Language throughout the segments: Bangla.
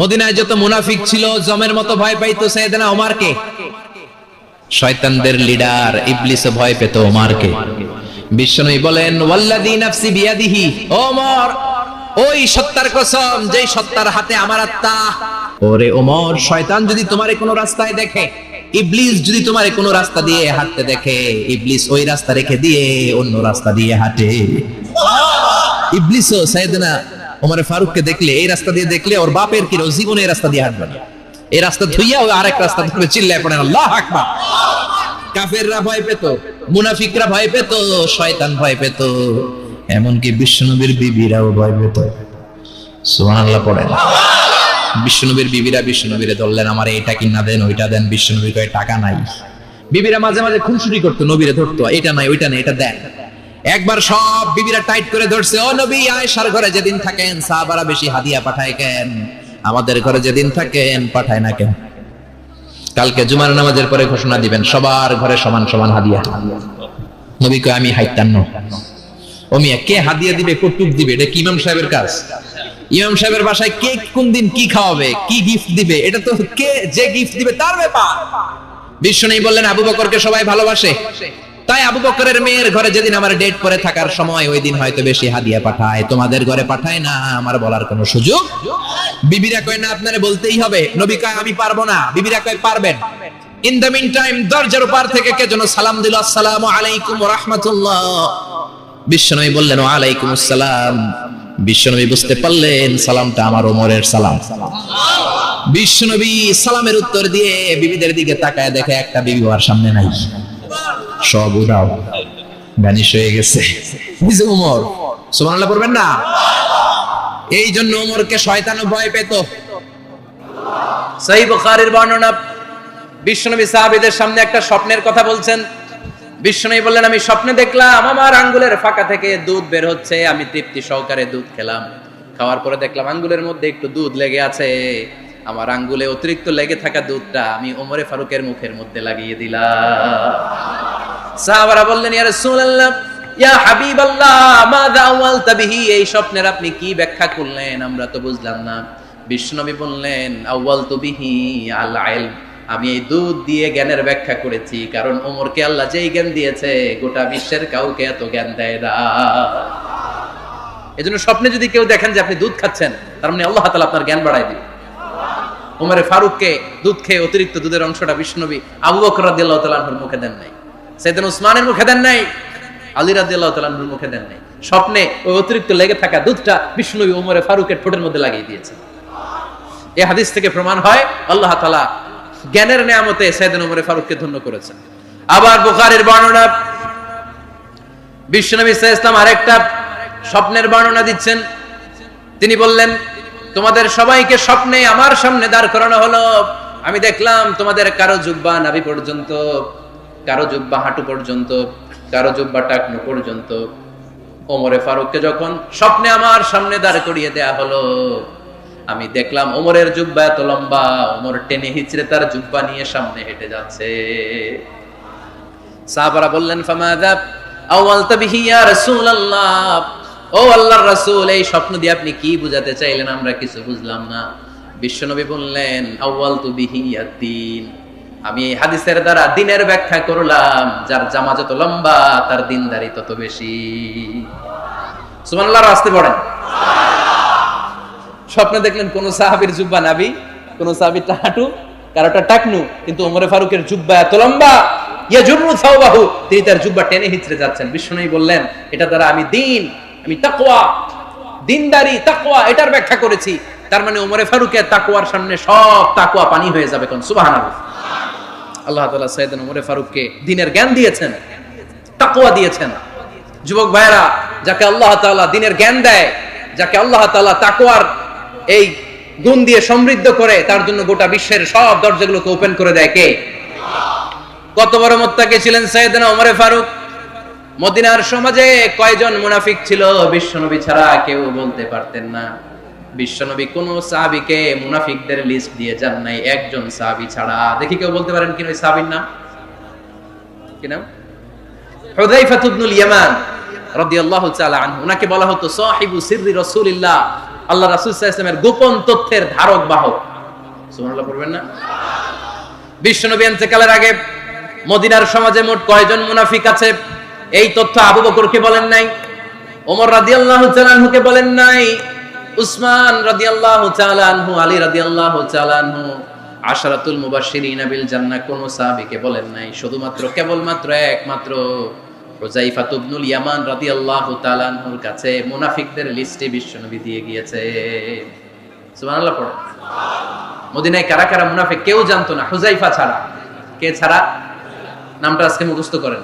মদিনায় যত মুনাফিক ছিল, জমের মতো ভয় পাইতো সাইয়েদনা ওমারকে। শয়তানদের লিডার ইবলিসও ভয় পেত ওমারকে। বলেন নাফসি বিয়াদিহি ওমর, ওই সত্তার কসম, যেই সত্তার হাতে আমার আত্মা। ওরে ওমর, শয়তান যদি তোমারে কোনো রাস্তায় দেখে, ইবলিস যদি তোমারে কোনো রাস্তা দিয়ে হাঁটতে দেখে, ইবলিস ওই রাস্তা রেখে দিয়ে অন্য রাস্তা দিয়ে হাঁটে। ইবলিসও সাইয়েদনা ওমরে ফারুককে দেখলে, এই রাস্তা দিয়ে দেখলে ওর বাপের কি জীবনে এই রাস্তা দিয়ে হাঁটবে না। এই রাস্তা ধুইয়া ও আরেক রাস্তা ধরে চিল্লায় পড়ে, আল্লাহ আকবার! কাফেররা ভয় পেত, মুনাফিকরা ভয় পেত, শয়তান ভয় পেত, এমনকি বিশ্বনবীর বিবিরাও ভয় পেত। সুবহানাল্লাহ পড়েন। বিশ্বনবীর বিবিরা বিশ্বনবীরে ধরলেন, আমার এটা কিনা দেন, ওইটা দেন। বিশ্বনবীর কয়ে, টাকা নাই। বিবিরা মাঝে মাঝে খুনসুটি করতো, নবীরে ধরতো, এটা নাই, ওইটা নাই, এটা দেন। একবার সব বিবিরা টাইট করে ধরছে, ও নবী, আয়েশার ঘরে যেদিন থাকেন, সাহাবারা বেশি হাদিয়া পাঠায় কেন? আমাদের ঘরে যেদিন থাকেন, পাঠায় না কেন? কালকে জুমার নামাজের পরে ঘোষণা দিবেন, সবার ঘরে সমান সমান হাদিয়া। নবী কয়, আমি হাইতান্ন ও মিয়া কে হাদিয়া দিবে কটুক দিবে? এটা কি ইমাম সাহেবের কাজ? ইমাম সাহেবের বাসায় কে কোন দিন কি খাওয়াবে, কি গিফট দিবে? এটা তো কে যে গিফট দিবে তার ব্যাপার। বিশ্ব নেই বললেন, আবু বকরকে সবাই ভালোবাসে? তাই আবু বকরের মেয়ের ঘরে যেদিন আমার ডেট পরে থাকার সময়, ওই দিন হয়তো বেশি হাদিয়া পাঠায়। তোমাদের ঘরে পাঠায় না, আমার বলার কোনো সুযোগ? বিবিরা কয়, না, আপনারে বলতেই হবে। নবী কয়, আমি পারব না। বিবিরা কয়, পারবেন। ইন দ্য মিন টাইম দরজার উপর থেকে কে যেন সালাম দিল, আসসালামু আলাইকুম ওয়া রাহমাতুল্লাহ। বিশ্বনবী বললেন, ওয়া আলাইকুম আসসালাম। বিশ্বনবী বুঝতে পারলেন, সালামটা আমার ওমরের সালাম। বিশ্বনবী সালামের উত্তর দিয়ে বিবিদের দিকে তাকায় দেখে একটা বিবি ওর সামনে নাই। সব উদাও। ভ্যানিশ হয়ে গেছে। যে উমর। সুবহানাল্লাহ পড়বেন না? এই জন্য উমরকে শয়তান ভয় পেত। সহিহ বুখারীর বর্ণনা বিশ্বনবী সাহাবীদের সামনে একটা স্বপ্নের কথা বলছেন। বিশ্বনবী বললেন, আমি স্বপ্নে দেখলাম, আমার আঙ্গুলের ফাঁকা থেকে দুধ বের হচ্ছে। আমি তৃপ্তি সহকারে দুধ খেলাম। খাওয়ার পরে দেখলাম, আঙ্গুলের মধ্যে একটু দুধ লেগে আছে। আমার আঙ্গুলে অতিরিক্ত লেগে থাকা দুধটা আমি ওমরে ফারুকের মুখের মধ্যে লাগিয়ে দিলাম। সাহাবারা বললেন, ইয়া রাসূলুল্লাহ, ইয়া হাবিবাল্লাহ, মাযা আওয়ালতা বিহি? এই স্বপ্নের আপনি কি ব্যাখ্যা করলেন? আমরা তো বুঝলাম না। বিষ্ণুনবী বললেন আওয়ালতু বিহি আল ইলম আমি এই দুধ দিয়ে জ্ঞানের ব্যাখ্যা করেছি, কারণ ওমরকে আল্লাহ যেই জ্ঞান দিয়েছে, গোটা বিশ্বের কাউকে এত জ্ঞান দেয় না। এজন্য স্বপ্নে যদি কেউ দেখেন যে আপনি দুধ খাচ্ছেন, তার মানে আল্লাহ তাআলা আপনার জ্ঞান বাড়ায় দিবে। ওমরে ফারুককে দুধ খেয়ে অতিরিক্ত দুধের অংশটা বিষ্ণবী আবু বকর রাদিয়াল্লাহু তাআলার মুখে দেন নাই। সেদিন উসমানের মুখে দেন নাই, আলী রাদিয়াল্লাহু তাআলার মুখে দেন নাই। স্বপ্নে ওই অতিরিক্ত লেগে থাকা দুধটা বিষ্ণবী ওমরে ফারুকের ঠোঁটের মধ্যে লাগিয়ে দিয়েছে। এই হাদিস থেকে প্রমাণ হয়, আল্লাহ তাআলা জ্ঞানের নিয়ামতে সেদিন ওমরে ফারুককে ধন্য করেছেন। আবার বুখারীর বর্ণনা, বিশ্বনবী ওয়াসাল্লাম আরেকটা স্বপ্নের বর্ণনা দিচ্ছেন। তিনি বললেন, তোমাদের সবাইকে স্বপ্নে আমার সামনে দাঁড় করানো হলো। আমি দেখলাম তোমাদের কারও জুব্বা নাভি পর্যন্ত। কারও জুব্বা হাঁটু পর্যন্ত, কারও জুব্বা টাকনু পর্যন্ত। ওমরে ফারুককে যখন স্বপ্নে আমার সামনে দাঁড় করিয়ে দেয়া হলো, আমি দেখলাম ওমরের জুব্বা এত লম্বা, ওমর টেনে হিচড়ে তার জুব্বা নিয়ে সামনে হেঁটে যাচ্ছে। সাহাবারা বললেন ফামাদা আওয়ালতা বিহি ইয়া রাসূলুল্লাহ? ও আল্লাহর রাসূল, এই স্বপ্ন দিয়ে আপনি কি বুঝাতে চাইলেন? আমরা কিছু বুঝলাম না। বিশ্বনবী বললেন আউয়াল তু বিহি দিন আমি এই হাদিসের দ্বারা দিনের ব্যাখ্যা করলাম, যার জামা যত লম্বা, তার দিনদারি তত বেশি। সুবহানাল্লাহ আসতে পড়েন। স্বপ্নে দেখলেন কোন সাহাবীর জুব্বা নাবি কোন সাহাবীর হাঁটু কারোটা টাকনু, কিন্তু ওমরে ফারুকের জুব্বা এত লম্বা তিনি তার জুব্বা টেনে হিচড়ে যাচ্ছেন। বিষ্ণুই বললেন, এটা দ্বারা আমি দিন, আমি তাকওয়া, দিনদারি, তাকওয়া, এটার ব্যাখ্যা করেছি। তার মানে ওমরে ফারুকের তাকওয়ার সামনে সব তাকওয়া পানি হয়ে যাবে কোন? সুবহানাল্লাহ। আল্লাহ তাআলা সাইয়েদন ওমরে ফারুককে দিনের জ্ঞান দিয়েছেন, তাকওয়া দিয়েছেন। যুবক ভাইরা যাকে আল্লাহ তাআলা দিনের জ্ঞান দেয়, যাকে আল্লাহ তাআলা তাকওয়ার এই গুণ দিয়ে সমৃদ্ধ করে, তার জন্য গোটা বিশ্বের সব দরজাগুলোকে ওপেন করে দেয় কে? কত বড় মোত্তাকে ছিলেন সাইয়েদনা ওমরে ফারুক। মদিনার সমাজে কয়জন মুনাফিক ছিল, বিশ্বনবী ছাড়া কেউ বলতে পারতেন না। বিশ্বনবী কোন সাহাবিকে মুনাফিকদের লিস্ট দিয়ে যান নাই, একজন সাহাবি ছাড়া। দেখি কেউ বলতে পারেন কিনা সাহাবির নাম? কি নাম? হুযাইফা ইবনুল ইয়ামান রাদিয়াল্লাহু তাআলা আনহু। উনাকে বলা হতো সাহিবু সিররি রাসূলিল্লাহ। আল্লাহ রাসূল সাল্লাল্লাহু আলাইহি গোপন তথ্যের ধারক, বাহক। সুবহানাল্লাহ পড়বেন না? বিশ্বনবী ইন্তেকালের আগে মদিনার সমাজে মোট কয়জন মুনাফিক আছে? এই তথ্য আবু বকরকে বলেন নাই, ওমর রাদিয়াল্লাহু তাআলা আনহুকে বলেন নাই। উসমান রাদিয়াল্লাহু তাআলা আনহু, আলী রাদিয়াল্লাহু তাআলা আনহু, আশরাতুল মুবাশশিরিন বিল জান্নাহ, কোন সাহাবীকে বলেন নাই। শুধুমাত্র, কেবলমাত্র একমাত্র হুযাইফা ইবনুল ইয়ামান রাদিয়াল্লাহু তাআলা আনহুর কাছে মুনাফিকদের লিস্টে বিশ্বনবী দিয়ে গিয়েছে। সুবহানাল্লাহ, পড়ে। মদিনায় কারা কারা মুনাফিক কেউ জানতো না হুজাইফা ছাড়া। কে ছাড়া? নামটা আজকে মুখস্থ করেন।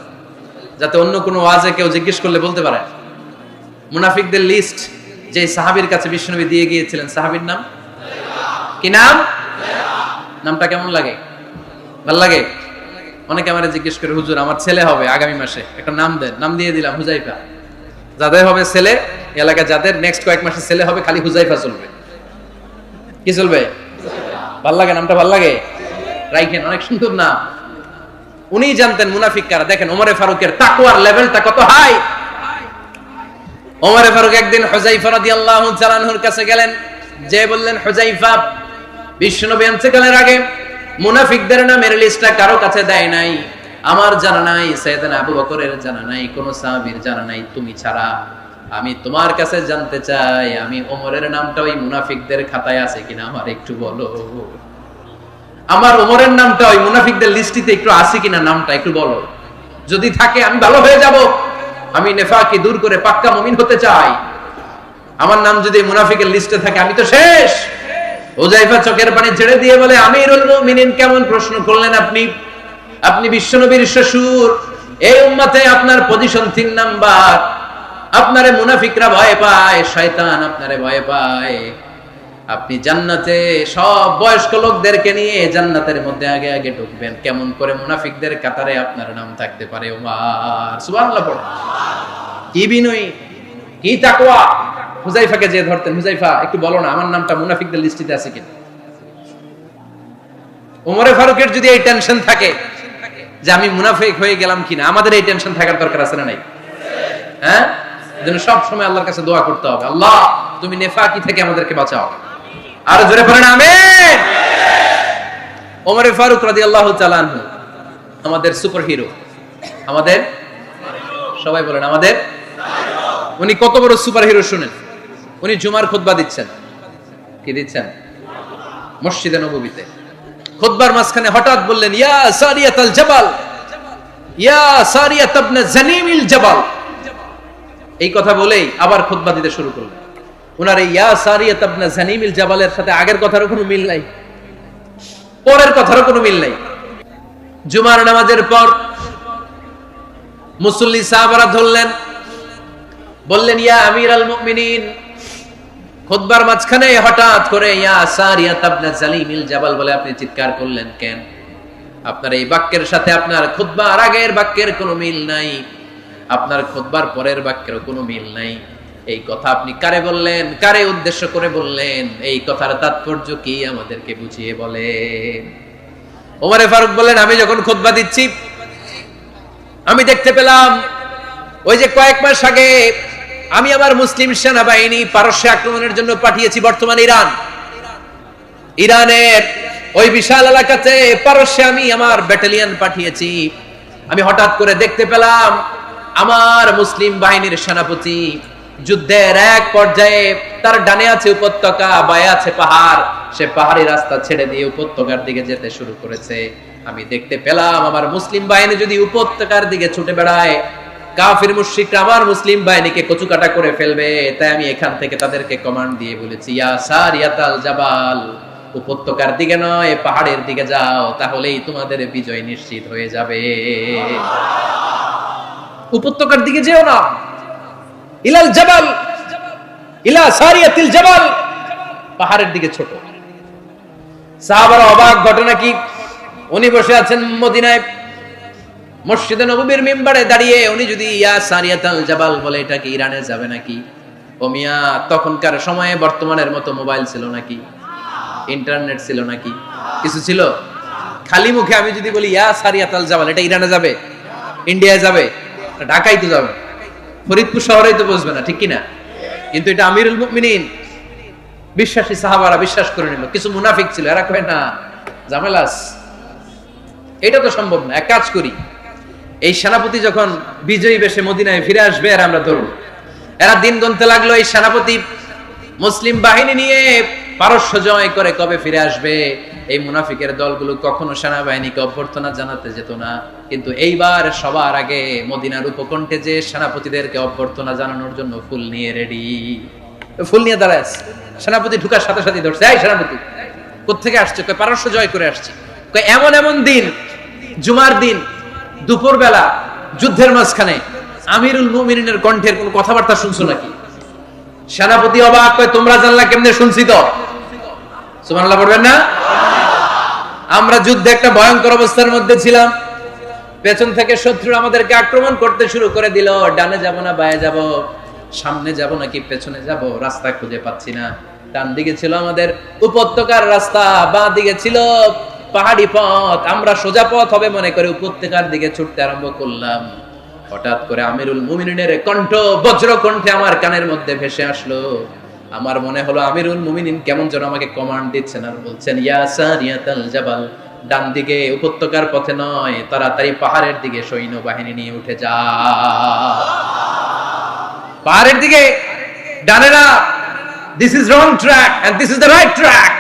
যাতে অন্য কোনো ওয়াজে কেউ জিজ্ঞেস করলে বলতে পারে। মুনাফিকদের লিস্ট যে সাহাবীর কাছে বিশ্বনবী দিয়ে গিয়েছিলেন, সাহাবীর নাম? কি নাম? নামটা কেমন লাগে? ভালো লাগে? অনেকে আমারে জিজ্ঞেস করে, হুজুর, আমার ছেলে হবে আগামী মাসে। একটা নাম দেন, নাম দিয়ে দিলাম, হুজাইফা। যাদের হবে ছেলে এলাকায় যাদের নেক্সট কয়েক মাসে ছেলে হবে, খালি হুজাইফা চলবে। কি চলবে? ভালো লাগে? নামটা ভালো লাগে? রাইখেন, অনেক সুন্দর নাম। উনি জানতেন মুনাফিক কারা দেখেন ওমরে ফারুকের তাকওয়ার লেভেলটা কত হাই ওমরে ফারুক একদিন কাছে গেলেন। যে বললেন বিশ্বনবী আগে মুনাফিকদের নামের লিস্টটা কারও কাছে দেয় নাই। আমার জানা নাই আবু বকরের জানা নাই, কোন সাহাবীর জানা নাই। তুমি ছাড়া আমি তোমার কাছে জানতে চাই, আমি ওমরের নামটা ওই মুনাফিকদের খাতায় আছে কিনা আমার একটু বলো। আমার ওমরের নামটা ওই মুনাফিকদের লিস্টিতে একটু আছে কিনা নামটা একটু বলো। যদি থাকে, আমি ভালো হয়ে যাব। আমি নেফাকি দূর করে পাক্কা মুমিন হতে চাই। আমার নাম যদি মুনাফিকের লিস্টে থাকে, আমি তো শেষ। ওজাইফা চোখের পানি ছেড়ে দিয়ে বলে, আমিরুল মুমিনিন, কেমন প্রশ্ন করলেন আপনি? আপনি বিশ্বনবীর শ্বশুর। এই উম্মতে আপনার পজিশন তিন নাম্বার। আপনারে মুনাফিকরা ভয় পায়, শয়তান আপনারে ভয় পায়। আপনি জান্নাতে সব বয়স্ক লোকদেরকে নিয়ে জান্নাতের মধ্যে আগে আগে ঢুকবেন। কেমন করে মুনাফিকদের কাতারে আপনার নাম থাকতে পারে কি বিনয়ী, কি তাকওয়া। হুজাইফাকে যে ধরতেন হুজাইফা একটু বলো না, আমার নামটা মুনাফিকদের লিস্টিতে আছে কিনা? ওমরে ফারুকের যদি এই টেনশন থাকে যে আমি মুনাফিক হয়ে গেলাম কিনা, আমাদের এই টেনশন থাকার দরকার আছে না নাই? হ্যাঁ? যেন সব সময় আল্লাহর কাছে দোয়া করতে হবে। আল্লাহ, তুমি নেফাকি থেকে আমাদেরকে বাঁচাও। আর জোরে পড়েন আমিন। ওমরে ফারুক রাদিয়াল্লাহু তাআলা আমাদের সুপার হিরো আমাদের? সবাই বলেন, আমাদের? উনি কত বড় সুপার হিরো শুনেন। উনি জুমার খুতবা দিচ্ছেন। কি দিচ্ছেন? মসজিদে নববীতে। খুতবার মাঝখানে হঠাৎ বললেন, ইয়া সারিয়াতাল জাবাল, ইয়া সারিয়াত ইবনে জানিমিল জাবাল। এই কথা বলেই আবার খুতবা দিতে শুরু করলেন। ওনার এই ইয়া সারিয়াত ইবনে জানিমিল জাবালের সাথে আগের কথারও কোনো মিল নাই, পরের কথারও কোনো মিল নাই। জুমার নামাজের পর মুসল্লি সাহাবারা ধরলেন, বললেন, ইয়া আমির আল মুমিনিন, খুতবার মাঝখানে হঠাৎ করে ইয়া সারিয়াত ইবনে জালিমিল জাবাল বলে আপনি চিৎকার করলেন কেন? আপনার এই বাক্যের সাথে আপনার খুতবার আগের বাক্যের কোনো মিল নাই, আপনার খুতবার পরের বাক্যের কোনো মিল নাই। এই কথা আপনি কারে বললেন? কারে উদ্দেশ্য করে বললেন? এই কথার তাৎপর্য কি আমাদেরকে বুঝিয়ে বলেন। ওমরে ফারুক বললেন, আমি যখন খুতবা দিচ্ছি, আমি দেখতে পেলাম, ওই যে কয়েক মাস আগে আমি আমার মুসলিম সেনাবাহিনী পারস্যে আক্রমণের জন্য পাঠিয়েছি বর্তমান ইরান। ইরানের ওই বিশাল এলাকাতে পারস্যে আমি আমার ব্যাটালিয়ান পাঠিয়েছি। আমি হঠাৎ করে দেখতে পেলাম, আমার মুসলিম বাহিনীর সেনাপতি যুদ্ধের এক পর্যায়ে তার ডানে আছে উপত্যকা, বায়ে আছে পাহাড়। সে পাহাড়ি রাস্তা ছেড়ে দিয়ে উপত্যকার দিকে যেতে শুরু করেছে। আমি দেখতে পেলাম, আমার মুসলিম বাহিনী যদি উপত্যকার দিকে ছুটে বেড়ায়, কাফির আমার মুসলিম বাহিনীকে কচুকাটা করে ফেলবে। তাই আমি এখান থেকে তাদেরকে কমান্ড দিয়ে বলেছি, ইয়া সারিয়াতাল জাবাল, উপত্যকার দিকে নয়, পাহাড়ের দিকে যাও, তাহলেই তোমাদের বিজয় নিশ্চিত হয়ে যাবে। উপত্যকার দিকে যেও না। ইলাল জাবাল, ইলা সারিয়াতিল জাবাল। পাহাড়ের দিকে ছোট। সাহাবার অবাক, ঘটনা কি? উনি বসে আছেন মদিনায়। মসজিদে নববীর মেম্বারে দাঁড়িয়ে উনি যদি ইয়া সারিয়াতাল জাবাল বলে, এটা কি ইরানে যাবে নাকি? ও মিয়া, তখনকার সময়ে বর্তমানের মতো মোবাইল ছিল নাকি? ইন্টারনেট ছিল নাকি? কিছু ছিল? খালি মুখে আমি যদি বলি, ইয়া সারিয়াতাল জাবাল, এটা ইরানে যাবে? ইন্ডিয়ায় যাবে? ঢাকাই তো যাবে? ফরিদপুর শহরেই তো বসবে না, ঠিক কিনা? কিন্তু এটা আমিরুল মুমিনিন। বিশ্বাসী সাহাবারা বিশ্বাস করে নিল। কিছু মুনাফিক ছিল, এরা কয়, না জামেলাস এটা তো সম্ভব না, এক কাজ করি। এই সেনাপতি যখন বিজয়ী বেশে মদিনায় ফিরে আসবে আর আমরা ধরুন এরা দিন গুনতে লাগল এই সেনাপতি মুসলিম বাহিনী নিয়ে পারস্য জয় করে কবে ফিরে আসবে? এই মুনাফিকের দলগুলো কখনো সেনাবাহিনীকে অভ্যর্থনা জানাতে যেত না। কিন্তু এইবার সবার আগে মদিনার উপকণ্ঠে যে সেনাপতিদেরকে অভ্যর্থনা জানানোর জন্য ফুল নিয়ে রেডি। ফুল নিয়ে দাঁড়ায় সেনাপতি ঢুকার সাথে সাথে ধরছে, এই সেনাপতি কোথেকে আসছে? কয়, পারস্য জয় করে আসছে। এমন এমন দিন, জুমার দিন, দুপুরবেলা, যুদ্ধের মাঝখানে, আমিরুল মুমিনের কণ্ঠের কোন কথাবার্তা শুনছো নাকি? সেনাপতি অবাক, কয়, তোমরা জানলা কেমনে শুনছি তো? সুবহানাল্লাহ পড়বেন না? আমরা যুদ্ধে একটা ভয়ঙ্কর অবস্থার মধ্যে ছিলাম। পেছন থেকে শত্রু আমাদেরকে আক্রমণ করতে শুরু করে দিল। ডানে যাব না, বায়ে যাব? সামনে যাব নাকি পেছনে যাব? রাস্তা খুঁজে পাচ্ছি না। ডান দিকে ছিল আমাদের উপত্যকার রাস্তা বা দিকে ছিল পাহাড়ি পথ। আমরা সোজা পথ হবে মনে করে উপত্যকার দিকে ছুটতে আরম্ভ করলাম। হঠাৎ করে আমিরুল মুমিনের কণ্ঠ বজ্র কণ্ঠে আমার কানের মধ্যে ভেসে আসলো। আমার মনে হলো আমিরুল মুমিনিন কেমন যেন আমাকে কমান্ড দিচ্ছেন আর বলছেন ইয়াসানিয়াতাল জাবাল ডান দিকে উপত্যকার পথে নয়, তাড়াতাড়ি পাহাড়ের দিকে সৈন্য বাহিনী নিয়ে উঠে যা। পাহাড়ের দিকে ডানেরা this is wrong track and this is the right track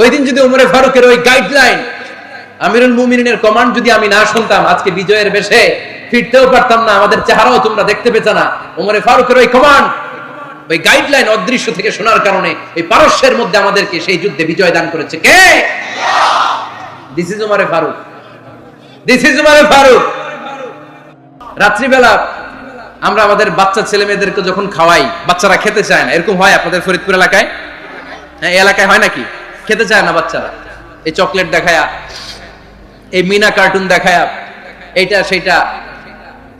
ওই দিন যদি উমরে ফারুকের ওই গাইডলাইন আমিরুল মুমিনের কমান্ড যদি আমি না শুনতাম, আজকে বিজয়ের বেশে ফিরতেও পারতাম না, আমাদের চেহারাও তোমরা দেখতে পেতে না। উমরে ফারুকের ওই কমান্ড ওই গাইডলাইন অদৃশ্য থেকে শোনার কারণে এই পারস্যের মধ্যে আমাদেরকে সেই যুদ্ধে বিজয় দান করেছে কে? দিস ইজ উমারে ফারুক দিস ইজ উমারে ফারুক রাত্রিবেলা আমরা আমাদের বাচ্চা ছেলে মেয়েদেরকে যখন খাওয়াই, বাচ্চারা খেতে চায় না, এরকম হয় আপনাদের ফরিদপুর এলাকায়? হ্যাঁ এলাকায় হয় নাকি? খেতে চায় না বাচ্চারা। এই চকলেট দেখায়া, এই মিনা কার্টুন দেখায়া, এইটা, সেইটা,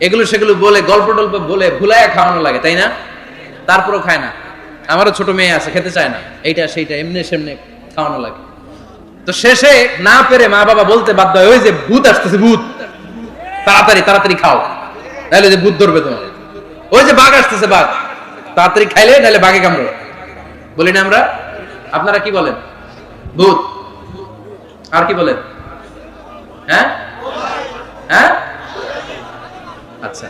এগুলো সেগুলো বলে, গল্প টল্প বলে, ভুলাইয়া খাওয়ানো লাগে, তাই না? তারপরও খায় না। আমারও ছোট মেয়ে আছে, খেতে চায় না। এইটা, সেইটা, এমনি সেমনি খাওয়ানো লাগে। তো শেষে না পেরে মা বাবা বলতে বাধ্য হয়, ওই যে ভূত আসতেছে, ভূত। তাড়াতাড়ি তাড়াতাড়ি খাও। নাহলে যে ভূত ধরবে তোমার। ওই যে বাঘ আসতেছে, বাঘ। তাড়াতাড়ি খাইলে নাহলে বাঘে কামড়ো। বলি না আমরা? আপনারা কি বলেন? ভূত। আর কি বলেন? হ্যাঁ? হ্যাঁ? আচ্ছা।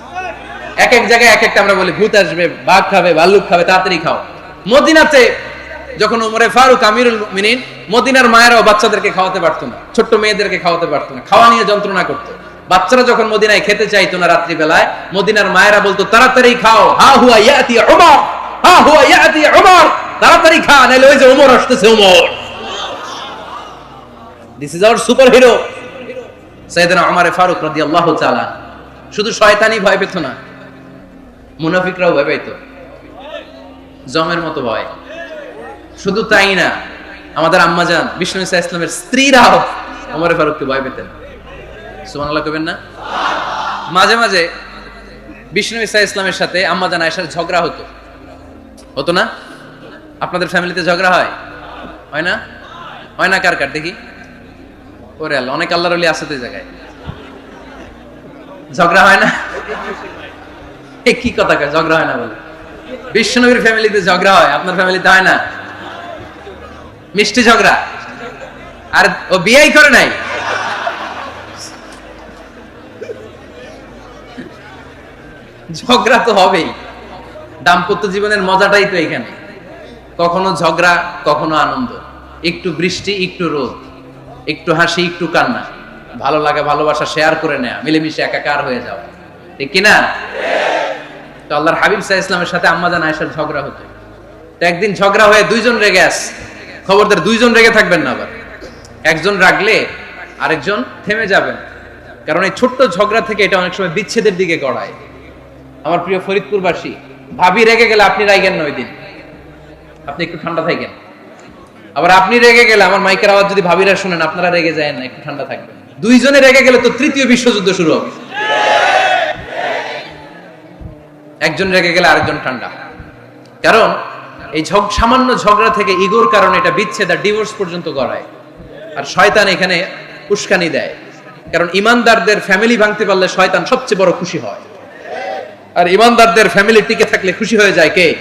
এক এক জায়গায় এক একটা আমরা বলি, ভূত আসবে, বাঘ খাবে, ভাল্লুক খাবে, তাড়াতাড়ি খাও। মদিনাতে যখন উমরে ফারুক আমিরুল মিনিন মদিনার মায়েরাও বাচ্চাদেরকে খাওয়াতে পারতো না, ছোট্ট মেয়েদেরকে খাওয়াতে পারতো না, খাওয়া নিয়ে যন্ত্রণা করতো। বাচ্চারা যখন মদিনায় খেতে চাইতো না রাত্রি বেলায় মদিনার মায়েরা বলতো, তাড়াতাড়ি খাও, হা হুয়া ইয়াতি উমর, হা হুয়া ইয়াতি উমর, তাড়াতাড়ি খা নাহলে ওই যে উমর আসতেছে, Umar. This is our superhero সাইয়েদনা Umar Farooq রাদিয়াল্লাহু তাআলা। শুধু শয়তানি ভয় পেত না। মুনাফিকরাও ভয় পেত জমের মতো ভয়। শুধু তাই না, আমাদের আম্মাজান, বিষ্ণু ইসা ইসলামের স্ত্রীরাও ওমর ফারুককে ভয় পেতেন। সুবহানাল্লাহ কবেন না? মাঝে মাঝে বিষ্ণু ইসা ইসলামের সাথে আম্মাজান আয়েশার ঝগড়া হতো। হতো না? আপনাদের ফ্যামিলিতে ঝগড়া হয়? হয় না? হয় না কার কার? দেখি। ওরে আল্লাহ, অনেক আল্লাহর ওলি আছে তো এই জায়গায়। ঝগড়া হয় না? কি কথা ঝগড়া হয় না বলে। ফ্যামিলিতে ঝগড়া হয়, আপনার ফ্যামিলিতে হয় না? মিষ্টি ঝগড়া। আর ও বিয়েই করে নাই। ঝগড়া তো হবেই। দাম্পত্য জীবনের মজাটাই তো এখানে। কখনো ঝগড়া, কখনো আনন্দ। একটু বৃষ্টি, একটু রোদ। একটু হাসি, একটু কান্না। ভালো লাগা, ভালোবাসা শেয়ার করে নেয়া। মিলেমিশে একাকার হয়ে যাওয়া। ঠিক কিনা? তো আল্লাহর হাবিব সাহা ইসলামের সাথে আম্মাজান আয়েশার ঝগড়া হতো। তো একদিন ঝগড়া হয়ে দুইজন রেগে আস খবরদার দুইজন রেগে থাকবেন না আবার। একজন রাগলে আরেকজন থেমে যাবেন। কারণ এই ছোট্ট ঝগড়া থেকে এটা অনেক সময় বিচ্ছেদের দিকে গড়ায়। আমার প্রিয় ফরিদপুরবাসী, ভাবি রেগে গেলে আপনি রাইগেন না ওই দিন। আপনি একটু ঠান্ডা থাকেন। আবার আপনি রেগে গেলে আমার মাইকের আওয়াজ যদি ভাবিরা শুনেন, আপনারা রেগে যায় না, একটু ঠান্ডা থাকবেন। দুইজনে রেগে গেলে তো তৃতীয় বিশ্বযুদ্ধ শুরু হবে। একজন রেগে গেলে আরেকজন ঠান্ডা। কারণ এই ঝগ সামান্য ঝগড়া থেকে ইগোর কারণে এটা বিচ্ছেদ আর ডিভোর্স পর্যন্ত করায় আর শয়তান এখানে উস্কানি দেয়। কারণ ইমানদারদের ফ্যামিলি ভাঙতে পারলে শয়তান সবচেয়ে বড় খুশি হয়। আর ইমানদারদের ফ্যামিলি টিকে থাকলে খুশি হয়ে যায় কে?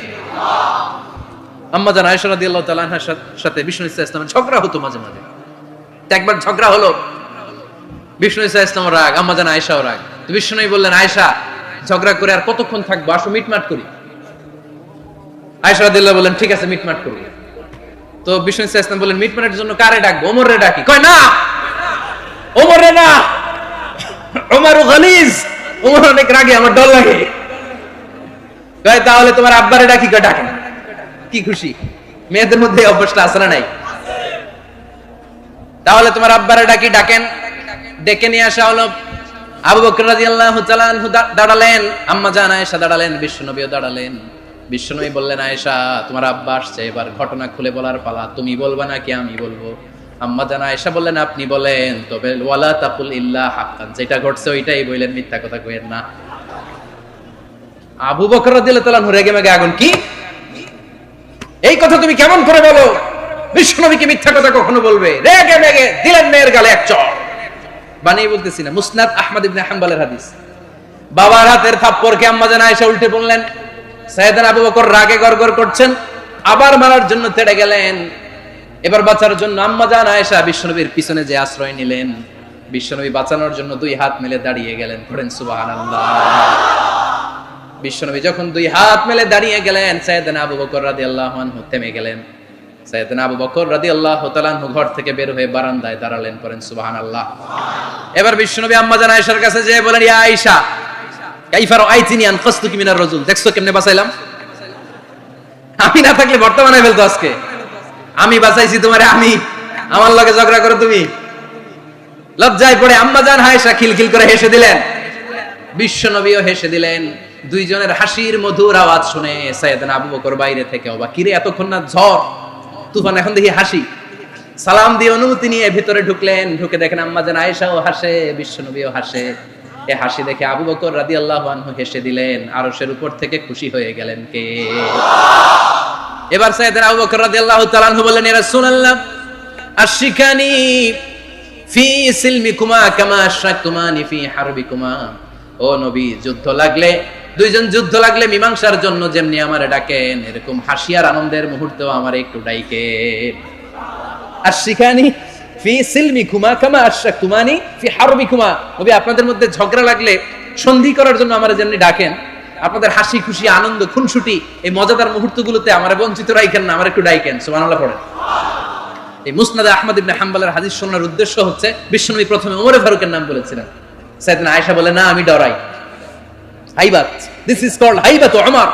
আম্মা জান আয়েশা রাদিয়াল্লাহু তাআলা সাথে- বিষ্ণু ইসা ইসলামের ঝগড়া হতো মাঝে মাঝে। একবার ঝগড়া হলো। বিষ্ণু ইসা ইসলাম রাগ, আম্মা জান আয়েশাও রাগ। তো বিষ্ণু বললেন, আয়েশা ঝগড়া করে আর কতক্ষণ থাকব? আসো, মিটমাট করি। আয়েশা রাদিয়াল্লাহু বললেন ঠিক আছে, মিটমাট করব তো বিষ্ণু ইসা ইসলাম বললেন মিটমাটের জন্য কারে ডাকবো? ওমর রে ডাকি। কয়, না! ওমর রে না! ওমর গালিজ ওমর অনেক রাগে, আমার ডর লাগে। কয়, তাহলে তোমার আব্বারে ডাকি? কয় ডাকেন কি খুশি? মেয়েদের মধ্যে অভ্যাসটা আছে না নাই? তাহলে তোমার আব্বারে ডাকি, ডাকেন। ডেকে নিয়ে আসা হলো। আবু বকর রাদিয়াল্লাহু তাআলা দাঁড়ালেন, আম্মা জান আয়েশা দাঁড়ালেন, বিশ্বনবীও দাঁড়ালেন। বিশ্বনবী বললেন, আয়েশা, তোমার আব্বা আসছে, এবার ঘটনা খুলে বলার পালা, তুমি বলবা নাকি আমি বলব? আম্মা আয়েশা বললেন, আপনি বলেন, তবে ওয়ালা ইল্লা হাক্কান, যেটা ঘটছে ওইটাই বললেন মিথ্যা কথা কইেন না। আবু বকর রাদিয়াল্লাহু তাআলা রেগে মেগে আগুন, কি? এই কথা তুমি কেমন করে বলো? বিশ্বনবীকে মিথ্যা কথা কখনো বলবে? রেগে মেগে দিলেন মেয়ের গালে এক চড় বানিয়ে বলতেছি না, মুসনাদ আহমদ ইবনে হাম্বলের হাদিস। বাবার হাতের থাপ্পড়কে আম্মা জান আয়েশা উল্টে বললেন, সাইয়েদান আবু বকর রাগে গড়গড় করছেন, আবার মারার জন্য তেড়ে গেলেন। এবার বাঁচার জন্য আম্মা জান আয়েশা বিশ্বনবীর পিছনে যে আশ্রয় নিলেন, বিশ্বনবী বাঁচানোর জন্য দুই হাত মেলে দাঁড়িয়ে গেলেন, পড়েন সুবহানাল্লাহ। বিশ্বনবী যখন দুই হাত মেলে দাঁড়িয়ে গেলেন, সাইয়েদান আবু বকর রাদিয়াল্লাহু আনহু থেমে গেলেন। আবু বকর তাআলা আনহু ঘর থেকে বের হয়ে বারান্দায় দাঁড়ালেন সুবহানাল্লাহ। এবার আয়েশার কাছে যেয়ে বলেন, ইয়া আয়েশা মিনার রাজুল? দেখছ কেমনে বাঁচাইলাম? আমি না থাকলে বর্তমানে ফেলতো আজকে। আমি বাঁচাইছি তোমারে, আমি, আমার লগে ঝগড়া করো তুমি। লজ্জায় পড়ে আম্মা জান আয়েশা খিলখিল করে হেসে দিলেন। বিশ্বনবীও হেসে দিলেন। দুইজনের হাসির মধুর আওয়াজ শুনে সাইয়েদনা আবু বকর বাইরে থেকে অবাক। কিরে, এতক্ষণ না ঝড় তুফান, এখন দেখি হাসি। সালাম দিয়ে অনুমতি নিয়ে ভিতরে ঢুকলেন, ঢুকে দেখেন আম্মা জান আয়েশাও হাসে, বিশ্বনবীও হাসে। এ হাসি দেখে আবু বকর রাদিয়াল্লাহু আনহু হেসে দিলেন, আরশের উপর থেকে খুশি হয়ে গেলেন কে? এবার সাইয়েদনা আবু বকর রাদিয়াল্লাহু তাআলা আনহু বললেন, ইয়া রাসূলুল্লাহ আশিকানি ফি সিলমিকুমা কামা আশরাকতুমানি ফি হারবিকুমা। ও নবী, যুদ্ধ লাগলে দুইজন যুদ্ধ লাগলে মীমাংসার জন্য যেমনি আমারে ডাকেন, এরকম হাসিয়ার আনন্দের মুহূর্তেও আমার একটু ডাইকে আর শিখানি ফি কামা আশরাকতুমানি, ফি হারবিকুমা নবী, আপনাদের মধ্যে ঝগড়া লাগলে সন্ধি করার জন্য আমারে যেমনি ডাকেন, আপনাদের হাসি খুশি, আনন্দ, খুনসুটি, এই মজাদার মুহূর্তগুলোতে আমার বঞ্চিত রাইখেন না, আমার একটু ডাইকেন, সুবহানাল্লাহ পড়েন। এই মুসনাদে আহমদ ইবনে হাম্বলের হাদিস শোনার উদ্দেশ্য হচ্ছে, বিশ্বনবী প্রথমে ওমরে ফারুকের নাম বলেছিলেন। আয়েশা বলে, না, আমি ডরাই। হাইবাত দিস ইজ কল্ড হাইবাত ওমর